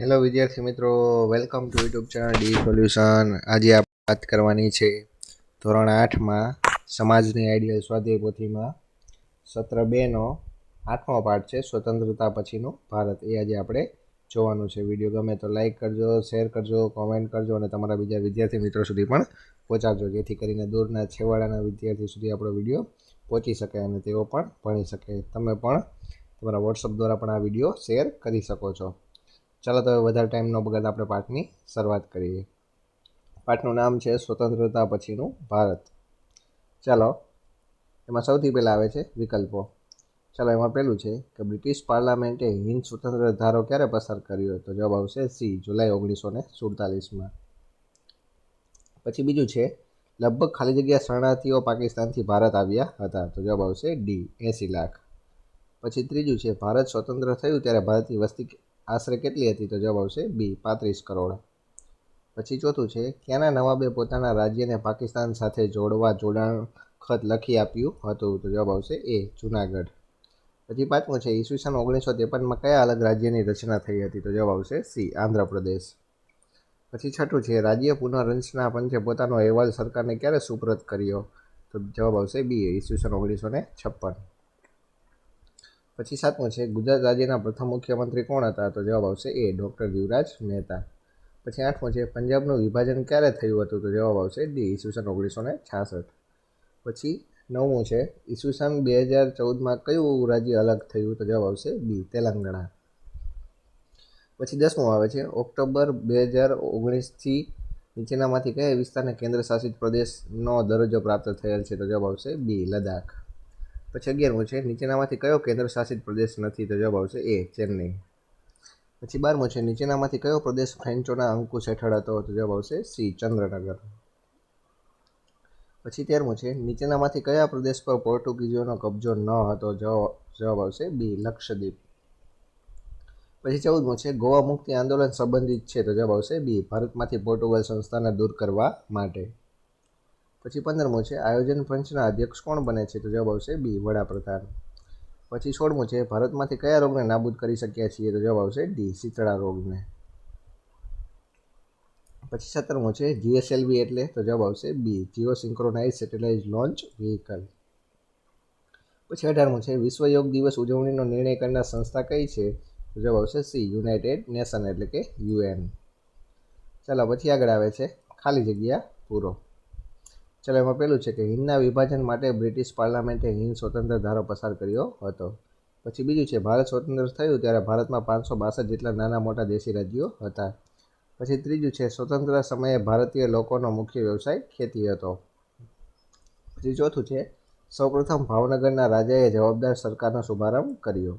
Hello વિદ્યાર્થી મિત્રો. Welcome to YouTube channel D solution આજે આપણે વાત કરવાની છે ધોરણ આઠમાં સમાજની આઈડિયલ સ્વાધ્યાય પોથીમાં સત્ર બેનો આઠમો પાઠ છે, સ્વતંત્રતા પછીનું ભારત. એ આજે આપણે જોવાનું છે. વીડિયો ગમે તો લાઇક કરજો શેર કરજો કોમેન્ટ કરજો અને તમારા બીજા વિદ્યાર્થી મિત્રો સુધી પણ પહોંચાડજો, જેથી કરીને દૂરના છેવાડાના વિદ્યાર્થી સુધી આપણો વીડિયો પહોંચી શકે અને તેઓ પણ ભણી શકે. તમે પણ તમારા વોટ્સઅપ દ્વારા પણ આ વીડિયો શેર કરી શકો છો. ચાલો તો હવે વધારે ટાઈમ ન બગાડ આપણે પાઠની શરૂઆત કરીએ. પાઠનું નામ છે સ્વતંત્રતા પછીનું ભારત. ચાલો, એમાં સૌથી પહેલાં આવે છે વિકલ્પો. ચાલો, એમાં પહેલું છે કે બ્રિટિશ પાર્લામેન્ટે હિન્દ સ્વતંત્ર ધારો ક્યારે પસાર કર્યો તો જવાબ આવશે સી, જુલાઈ ઓગણીસો ને સુડતાલીસમાં. પછી બીજું છે, લગભગ ખાલી જગ્યા શરણાર્થીઓ પાકિસ્તાનથી ભારત આવ્યા હતા. તો જવાબ આવશે ડી, એંસી લાખ. પછી ત્રીજું છે, ભારત સ્વતંત્ર થયું ત્યારે ભારતની વસ્તી આશરે કેટલી હતી તો જવાબ આવશે બી, પાંત્રીસ કરોડ. પછી ચોથું છે ક્યાંના નવાબે પોતાના રાજ્યને પાકિસ્તાન સાથે જોડવા જોડાણ ખત લખી આપ્યું હતું તો જવાબ આવશે એ, જુનાગઢ. પછી પાંચમું છે, ઈસવીસન ઓગણીસો ત્રેપનમાં કયા અલગ રાજ્યની રચના થઈ હતી તો જવાબ આવશે સી, આંધ્રપ્રદેશ. પછી છઠ્ઠું છે, રાજ્ય પુનર્રચના પંચે પોતાનો અહેવાલ સરકારને ક્યારે સુપ્રત કર્યો? તો જવાબ આવશે બી, ઈસવીસન ઓગણીસો ને છપ્પન. પછી સાતમું છે, ગુજરાત રાજ્યના પ્રથમ મુખ્યમંત્રી કોણ હતા? તો જવાબ આવશે એ, ડૉક્ટર યુવરાજ મહેતા. પછી આઠમું છે, પંજાબનું વિભાજન ક્યારે થયું હતું? તો જવાબ આવશે ડી, ઈસવીસન ઓગણીસો ને છાસઠ. પછી નવમું છે, ઈસવીસન બે હજાર ચૌદમાં કયું રાજ્ય અલગ થયું? તો જવાબ આવશે બી, તેલંગાણા. પછી દસમું આવે છે, ઓક્ટોબર બે હજાર ઓગણીસથી નીચેનામાંથી કયા વિસ્તારને કેન્દ્ર શાસિત પ્રદેશનો દરજ્જો પ્રાપ્ત થયેલ છે? તો જવાબ આવશે બી, લદ્દાખ. પછી અગિયારમું છે, નીચેનામાંથી કયો કેન્દ્ર શાસિત પ્રદેશ નથી? તો જવાબ આવશે એ, ચેન્નઈ. પછી બારમું છે, નીચેનામાંથી કયો પ્રદેશ ફ્રેન્ચોના અંકુશ હેઠળ હતો? તો જવાબ આવશે સી, ચંદ્રનગર. પછી તેરમું છે, નીચેનામાંથી કયા પ્રદેશ પર પોર્ટુગીઝોનો કબજો ન હતો? જવાબ આવશે બી, લક્ષદ્વીપ. પછી ચૌદમું છે, ગોવા મુક્તિ આંદોલન સંબંધિત છે? તો જવાબ આવશે બી, ભારતમાંથી પોર્ટુગલ સંસ્થાને દૂર કરવા માટે. પછી પંદરમું છે, આયોજન પંચના અધ્યક્ષ કોણ બને છે? તો જવાબ આવશે બી, વડાપ્રધાન. પછી સોળમું છે, ભારતમાંથી કયા રોગને નાબૂદ કરી શક્યા છીએ? તો જવાબ આવશે ડી, શીતળા રોગને. પછી સત્તરમું છે, જીએસએલવી એટલે? તો જવાબ આવશે B, geo synchronise satellite launch vehicle. પછી અઢારમું છે, વિશ્વ યોગ દિવસ ઉજવણીનો નિર્ણય કરનાર સંસ્થા કઈ છે? તો જવાબ આવશે સી, યુનાઇટેડ નેશન એટલે કે યુએન. ચાલો, પછી આગળ આવે છે, ખાલી જગ્યા પૂરો. ચાલો, એમાં પહેલું છે કે હિંદના વિભાજન માટે બ્રિટિશ પાર્લામેન્ટે હિંદ સ્વતંત્ર ધારો પસાર કર્યો હતો. પછી બીજું છે, ભારત સ્વતંત્ર થયું ત્યારે ભારતમાં પાંચસો બાસઠ જેટલા નાના મોટા દેશી રાજ્યો હતા. પછી ત્રીજું છે, સ્વતંત્ર સમયે ભારતીય લોકોનો મુખ્ય વ્યવસાય ખેતી હતો. પછી ચોથું છે, સૌપ્રથમ ભાવનગરના રાજાએ જવાબદાર સરકારનો શુભારંભ કર્યો.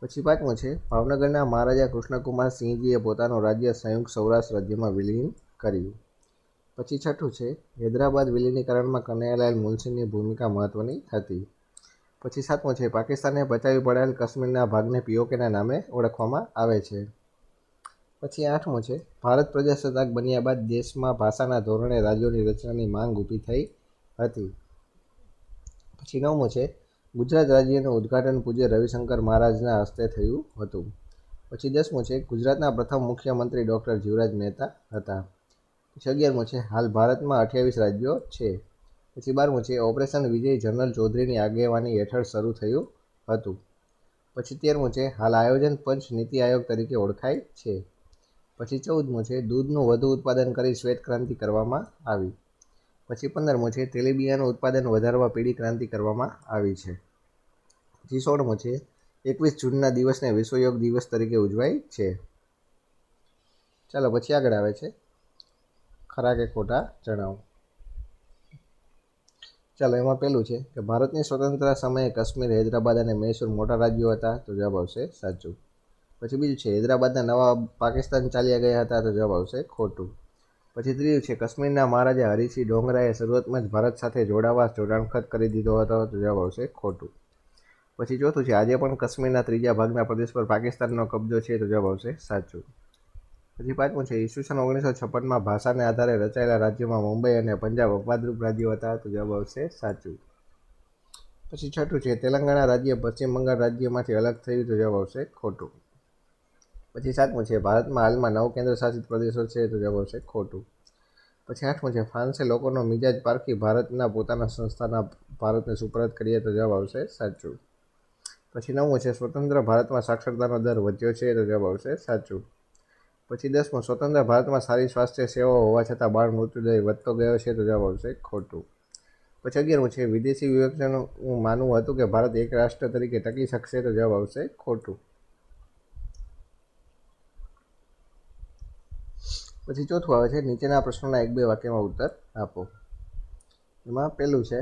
પછી પાંચમું છે, ભાવનગરના મહારાજા કૃષ્ણકુમાર સિંહજીએ પોતાનું રાજ્ય સંયુક્ત સૌરાષ્ટ્ર રાજ્યમાં વિલીન કર્યું. પછી છઠ્ઠું છે, હૈદરાબાદ વિલીનીકરણમાં કનૈયાલાલ મુનશીની ભૂમિકા મહત્ત્વની હતી. પછી સાતમું છે પાકિસ્તાને બચાવી પડાયેલ કાશ્મીરના ભાગને પીઓકેના નામે ઓળખવામાં આવે છે. પછી આઠમું છે, ભારત પ્રજાસત્તાક બન્યા બાદ દેશમાં ભાષાના ધોરણે રાજ્યોની રચનાની માંગ ઊભી થઈ હતી. પછી નવમું છે, ગુજરાત રાજ્યનું ઉદ્ઘાટન પૂજ્ય રવિશંકર મહારાજના હસ્તે થયું હતું. પછી દસમું છે, ગુજરાતના પ્રથમ મુખ્યમંત્રી ડૉક્ટર જીવરાજ મહેતા હતા. પછી અગિયારમો છે. હાલ ભારતમાં અઠ્યાવીસ રાજ્યો છે. પછી બારમું છે, ઓપરેશન વિજય જનરલ ચૌધરીની આગેવાની હેઠળ શરૂ થયું હતું. પછી તેરમું છે, હાલ આયોજન પંચ નીતિ આયોગ તરીકે ઓળખાય છે. પછી ચૌદમું છે, દૂધનું વધુ ઉત્પાદન કરી શ્વેત ક્રાંતિ કરવામાં આવી. પછી પંદરમું છે, તેલીબિયાનું ઉત્પાદન વધારવા પીળી ક્રાંતિ કરવામાં આવી છે. પછી સોળમું છે, એકવીસ જૂનના દિવસને વિશ્વ યોગ દિવસ તરીકે ઉજવાય છે. ચાલો, પછી આગળ આવે છે. ખરા કે ખોટા જણાવો. ચાલો, એમાં પહેલું છે કે ભારતની સ્વતંત્રતા સમયે કાશ્મીર, હૈદરાબાદ અને મૈસૂર મોટા રાજ્યો હતા તો જવાબ આવશે સાચું. પછી બીજું છે, હૈદરાબાદના નવા પાકિસ્તાન ચાલ્યા ગયા હતા તો જવાબ આવશે ખોટું. પછી ત્રીજું છે, કાશ્મીરના મહારાજા હરિસિંહ ડોંગરાએ શરૂઆતમાં જ ભારત સાથે જોડાવા જોડાણખત કરી દીધો હતો તો જવાબ આવશે ખોટું. પછી ચોથું છે, આજે પણ કાશ્મીરના ત્રીજા ભાગના પ્રદેશ પર પાકિસ્તાનનો કબજો છે તો જવાબ આવશે સાચું. પછી પાંચમું છે, ઈસવીસન ઓગણીસો છપ્પનમાં ભાષાને આધારે રચાયેલા રાજ્યોમાં મુંબઈ અને પંજાબ અપવાદરૂપ રાજ્યો હતા. તો જવાબ આવશે સાચું. પછી છઠ્ઠું છે, તેલંગાણા રાજ્ય પશ્ચિમ બંગાળ રાજ્યમાંથી અલગ થયું, તો જવાબ આવશે ખોટું. પછી સાતમું છે, ભારતમાં હાલમાં નવ કેન્દ્ર શાસિત પ્રદેશો છે, તો જવાબ આવશે ખોટું. પછી આઠમું છે, ફ્રાન્સે લોકોનો મિજાજ પારખી ભારતના પોતાના સંસ્થાના ભારતને સુપરત કરીએ, તો જવાબ આવશે સાચું. પછી નવમું છે, સ્વતંત્ર ભારતમાં સાક્ષરતાનો દર વધ્યો છે, તો જવાબ આવશે સાચું. પછી દસમું સ્વતંત્ર ભારતમાં સારી સ્વાસ્થ્ય સેવાઓ હોવા છતાં બાળ મૃત્યુદર વધતો ગયો છે તો જવાબ આવશે ખોટું. પછી અગિયારમું છે, વિદેશી વિવેચન હું માનવું હતું કે ભારત એક રાષ્ટ્ર તરીકે ટકી શકશે તો જવાબ આવશે ખોટું. પછી ચોથું આવે છે, નીચેના પ્રશ્નોના એક બે વાક્યમાં ઉત્તર આપો. એમાં પહેલું છે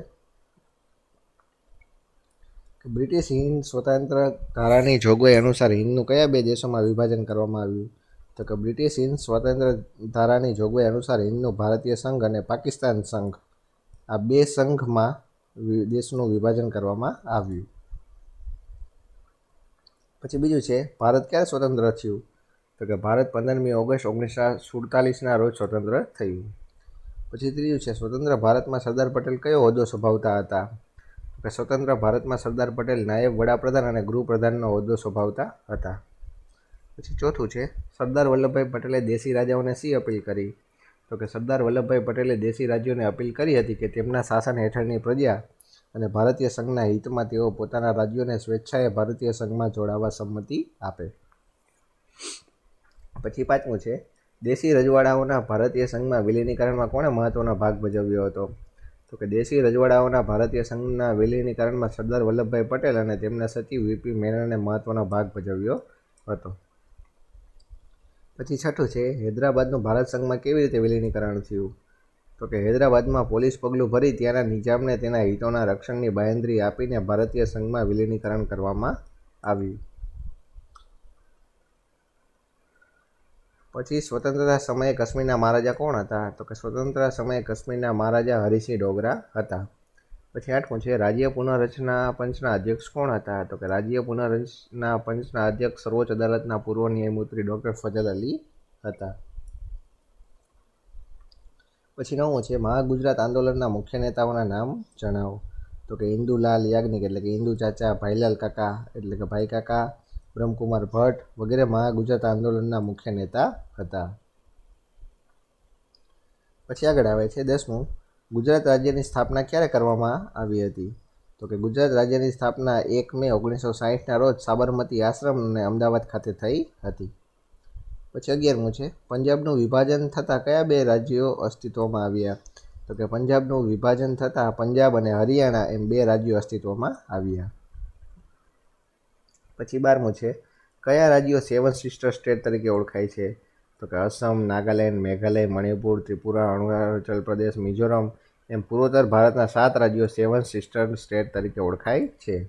કે બ્રિટિશ હિન્દ સ્વતંત્ર ધારાની જોગવાઈ અનુસાર હિન્દનું કયા બે દેશોમાં વિભાજન કરવામાં આવ્યું? તો કે બ્રિટિશ હિન્દ સ્વતંત્ર ધારાની જોગવાઈ અનુસાર હિન્દનું ભારતીય સંઘ અને પાકિસ્તાન સંઘ આ બે સંઘમાં દેશનું વિભાજન કરવામાં આવ્યું. પછી બીજું છે, ભારત ક્યારે સ્વતંત્ર થયું? તો કે ભારત પંદરમી ઓગસ્ટ ઓગણીસો સુડતાલીસના રોજ સ્વતંત્ર થયું. પછી ત્રીજું છે, સ્વતંત્ર ભારતમાં સરદાર પટેલ કયો હોદ્દો સંભાવતા હતા? તો કે સ્વતંત્ર ભારતમાં સરદાર પટેલ નાયબ વડાપ્રધાન અને ગૃહપ્રધાનનો હોદ્દો સંભાવતા હતા. પછી ચોથું છે, સરદાર વલ્લભભાઈ પટેલે દેશી રાજાઓને શી અપીલ કરી? તો કે સરદાર વલ્લભભાઈ પટેલે દેશી રાજ્યોને અપીલ કરી હતી કે તેમના શાસન હેઠળની પ્રજા અને ભારતીય સંઘના હિતમાં તેઓ પોતાના રાજ્યોને સ્વેચ્છાએ ભારતીય સંઘમાં જોડાવા સંમતિ આપે. પછી પાંચમું છે, દેશી રજવાડાઓના ભારતીય સંઘમાં વિલીનીકરણમાં કોણે મહત્વનો ભાગ ભજવ્યો હતો? તો કે દેશી રજવાડાઓના ભારતીય સંઘના વિલીનીકરણમાં સરદાર વલ્લભભાઈ પટેલ અને તેમના સચિવ વીપી મેનને મહત્વનો ભાગ ભજવ્યો હતો. પછી છઠ્ઠું છે, હૈદરાબાદનું ભારત સંઘમાં કેવી રીતે વિલીનીકરણ થયું? તો કે હૈદરાબાદમાં પોલીસ પગલું ભરી ત્યાંના નિજામને તેના હિતોના રક્ષણની બાયંદ્રી આપીને ભારતીય સંઘમાં વિલીનીકરણ કરવામાં આવ્યું. પછી સ્વતંત્રતા સમયે કાશ્મીરના મહારાજા કોણ હતા? તો કે સ્વતંત્રતા સમયે કાશ્મીરના મહારાજા હરિસિંહ ડોગરા હતા. પછી આઠમું છે, રાજ્ય પુનઃરચના પંચના અધ્યક્ષ કોણ હતા? તો કે રાજ્ય પુનઃરચના પંચના અધ્યક્ષ સર્વોચ્ચ અદાલતના પૂર્વ ન્યાયમૂર્તિ ડૉક્ટર ફજલ અલી હતા. પછી નવું છે મહાગુજરાત આંદોલનના મુખ્ય નેતાઓના નામ જણાવો. તો કે ઇન્દુલાલ યાજ્ઞિક એટલે કે ઇન્દુ ચાચા, ભાઈલાલ કાકા એટલે કે ભાઈ કાકા, બ્રહ્મકુમાર ભટ્ટ વગેરે મહાગુજરાત આંદોલનના મુખ્ય નેતા હતા. પછી આગળ આવે છે દસમું. ગુજરાત રાજ્યની સ્થાપના ક્યારે કરવામાં આવી હતી? તો કે ગુજરાત રાજ્યની સ્થાપના એક મે ઓગણીસો સાહીઠના રોજ સાબરમતી આશ્રમ અને અમદાવાદ ખાતે થઈ હતી. પછી અગિયારમું છે, પંજાબનું વિભાજન થતાં કયા બે રાજ્યો અસ્તિત્વમાં આવ્યા? તો કે પંજાબનું વિભાજન થતાં પંજાબ અને હરિયાણા એમ બે રાજ્યો અસ્તિત્વમાં આવ્યા. પછી બારમું છે, કયા રાજ્યો સેવન સિસ્ટર સ્ટેટ તરીકે ઓળખાય છે? તો કે અસમ, નાગાલેન્ડ, મેઘાલય, મણિપુર, ત્રિપુરા, અરુણાચલ પ્રદેશ, મિઝોરમ એમ પૂર્વોત્તર ભારતના સાત રાજ્યો સેવન સિસ્ટર સ્ટેટ તરીકે ઓળખાય છે.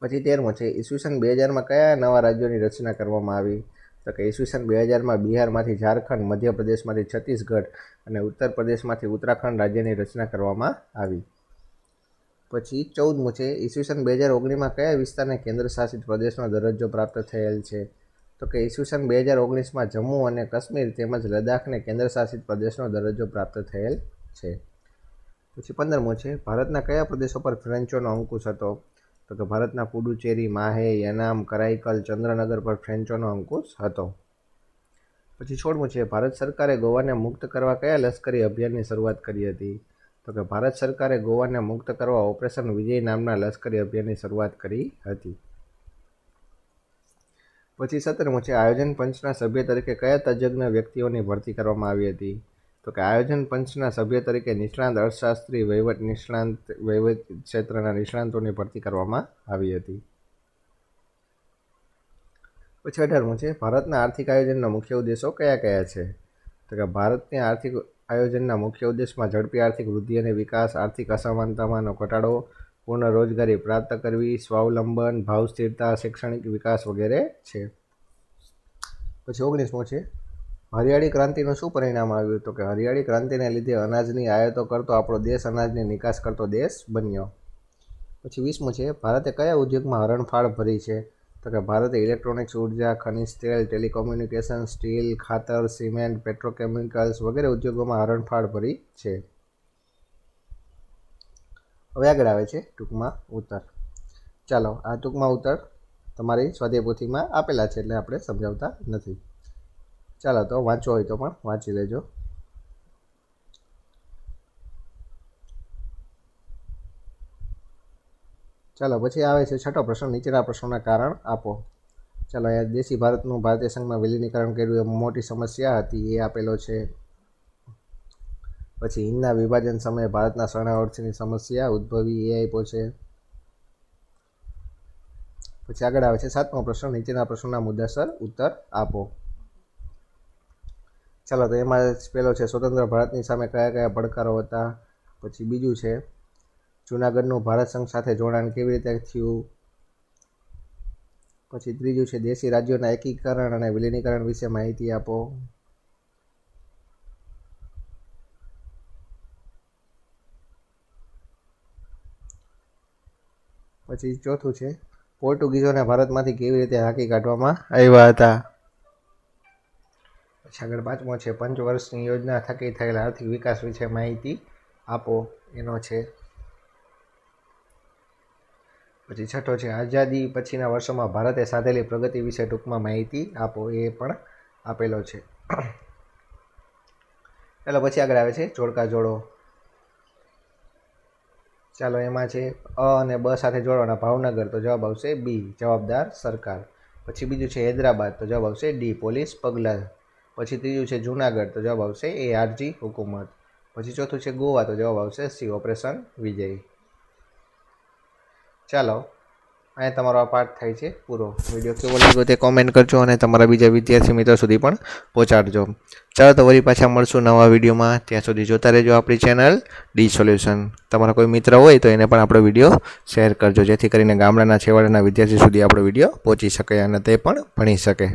પછી તેરમો છે, ઈસવીસન બે હજારમાં કયા નવા રાજ્યોની રચના કરવામાં આવી? તો કે ઈસવીસન બે હજારમાં બિહારમાંથી ઝારખંડ, મધ્યપ્રદેશમાંથી છત્તીસગઢ અને ઉત્તર પ્રદેશમાંથી ઉત્તરાખંડ રાજ્યની રચના કરવામાં આવી. પછી ચૌદમું છે, ઈસવીસન બે હજાર ઓગણીમાં કયા વિસ્તારને કેન્દ્ર શાસિત પ્રદેશનો દરજ્જો પ્રાપ્ત થયેલ છે? તો કે ઈસવીસન બે હજાર ઓગણીસમાં જમ્મુ અને કાશ્મીર તેમજ લદ્દાખને કેન્દ્રશાસિત પ્રદેશનો દરજ્જો પ્રાપ્ત થયેલ છે. પછી પંદરમું છે, ભારતના કયા પ્રદેશો પર ફ્રેન્ચોનો અંકુશ હતો? તો કે ભારતના પુડુચેરી, માહે, યનામ, કરાઈકલ, ચંદ્રનગર પર ફ્રેન્ચોનો અંકુશ હતો. પછી છોડમું છે, ભારત સરકારે ગોવાને મુક્ત કરવા કયા લશ્કરી અભિયાનની શરૂઆત કરી હતી? તો કે ભારત સરકારે ગોવાને મુક્ત કરવા ઓપરેશન વિજય નામના લશ્કરી અભિયાનની શરૂઆત કરી હતી. પછી સત્રમાં છે આયોજન પંચના સભ્ય તરીકે કયા તજજ્ઞ વ્યક્તિઓની ભરતી કરવામાં આવી હતી? તો કે આયોજન પંચના સભ્ય તરીકે નિષ્ણાંત અર્થશાસ્ત્રી, વહીવટ નિષ્ણાંત, વહીવટ ક્ષેત્રના નિષ્ણાંતોની ભરતી કરવામાં આવી હતી. પછી અઢારમું છે, ભારતના આર્થિક આયોજનના મુખ્ય ઉદ્દેશો કયા કયા છે? તો કે ભારતની આર્થિક આયોજનના મુખ્ય ઉદ્દેશમાં ઝડપી આર્થિક વૃદ્ધિ અને વિકાસ, આર્થિક અસમાનતામાંનો ઘટાડો પૂર્ણ રોજગારી પ્રાપ્ત કરવી, સ્વાવલંબન, ભાવ સ્થિરતા, શૈક્ષણિક વિકાસ વગેરે છે. પછી ઓગણીસમો છે. હરિયાળી ક્રાંતિનું શું પરિણામ આવ્યું તો કે હરિયાળી ક્રાંતિને લીધે અનાજની આયાતો કરતો આપણો દેશ અનાજની નિકાસ કરતો દેશ બન્યો. પછી વીસમું છે, ભારતે કયા ઉદ્યોગમાં હરણફાળ ભરી છે? તો કે ભારતે ઇલેક્ટ્રોનિક્સ ઊર્જા, ખનિજ તેલ, ટેલિકોમ્યુનિકેશન, સ્ટીલ, ખાતર, સિમેન્ટ, પેટ્રોકેમિકલ્સ વગેરે ઉદ્યોગોમાં હરણફાળ ભરી છે. હવે આવે છે ટૂંકમાં ઉત્તર. ચાલો, આ ટૂંકમાં ઉત્તર તમારી સ્વાધ્યાય આપેલા છે એટલે આપણે સમજાવતા નથી. ચાલો, તો વાંચવો હોય તો પણ વાંચી લેજો. ચાલો, પછી આવે છે છઠ્ઠો પ્રશ્ન, નીચેના પ્રશ્નોના કારણ આપો. ચાલો, અહીંયા દેશી ભારતનું ભારતીય સંઘમાં વિલીનીકરણ કર્યું એ મોટી સમસ્યા હતી, એ આપેલો છે. પછી હિંદના વિભાજન સમયે ભારતના શરણાર્થીની સમસ્યા ઉદ્ભવી, એ આપ્યો છે. પછી આગળ આવે છે સાતમો પ્રશ્ન, નીચેના પ્રશ્નોના મુદ્દાસર ઉત્તર આપો. ચાલો, તો એમાં પહેલો છે, સ્વતંત્ર ભારતની સામે કયા કયા પડકારો હતા? પછી બીજું છે, જૂનાગઢનું ભારત સંઘ સાથે જોડાણ કેવી રીતે થયું? પછી ત્રીજું છે, દેશી રાજ્યોના એકીકરણ અને વિલીનીકરણ વિશે માહિતી આપો. પછી ચોથું છે, પોર્ટુગીઝોને ભારતમાંથી કેવી રીતે હાંકી કાઢવામાં આવ્યા હતા? પછી આગળ પાંચમો છે પંચ વર્ષની યોજના થકી થયેલા આર્થિક વિકાસ વિશે માહિતી આપો, એનો છે. પછી છઠ્ઠો છે, આઝાદી પછીના વર્ષોમાં ભારતે સાધેલી પ્રગતિ વિશે ટૂંકમાં માહિતી આપો, એ પણ આપેલો છે. એટલે પછી આગળ આવે છે, જોડકા જોડો. ચાલો, એમાં છે અ અને બ સાથે જોડવાના ભાવનગર, તો જવાબ આવશે બી, જવાબદાર સરકાર. પછી બીજું છે હૈદરાબાદ, તો જવાબ આવશે ડી, પોલીસ પગલાં. પછી ત્રીજું છે જુનાગઢ, તો જવાબ આવશે એ આરજી હુકુમત. પછી ચોથું છે ગોવા, તો જવાબ આવશે સી ઓપરેશન વિજય. ચાલો અહીંયા તમારો આ પાઠ થાય છે પૂરો. વીડિયો કેવો લાગ્યો તે કોમેન્ટ કરજો અને તમારા બીજા વિદ્યાર્થી મિત્રો સુધી પણ પહોંચાડજો. ચાલો તો વળી પાછા મળશું નવા વિડીયોમાં ત્યાં સુધી જોતા રહેજો આપણી ચેનલ ડી સોલ્યુશન તમારા કોઈ મિત્ર હોય તો એને પણ આપણો વીડિયો શેર કરજો, જેથી કરીને ગામડાના છેવાડાના વિદ્યાર્થી સુધી આપણો વીડિયો પહોંચી શકે અને તે પણ ભણી શકે.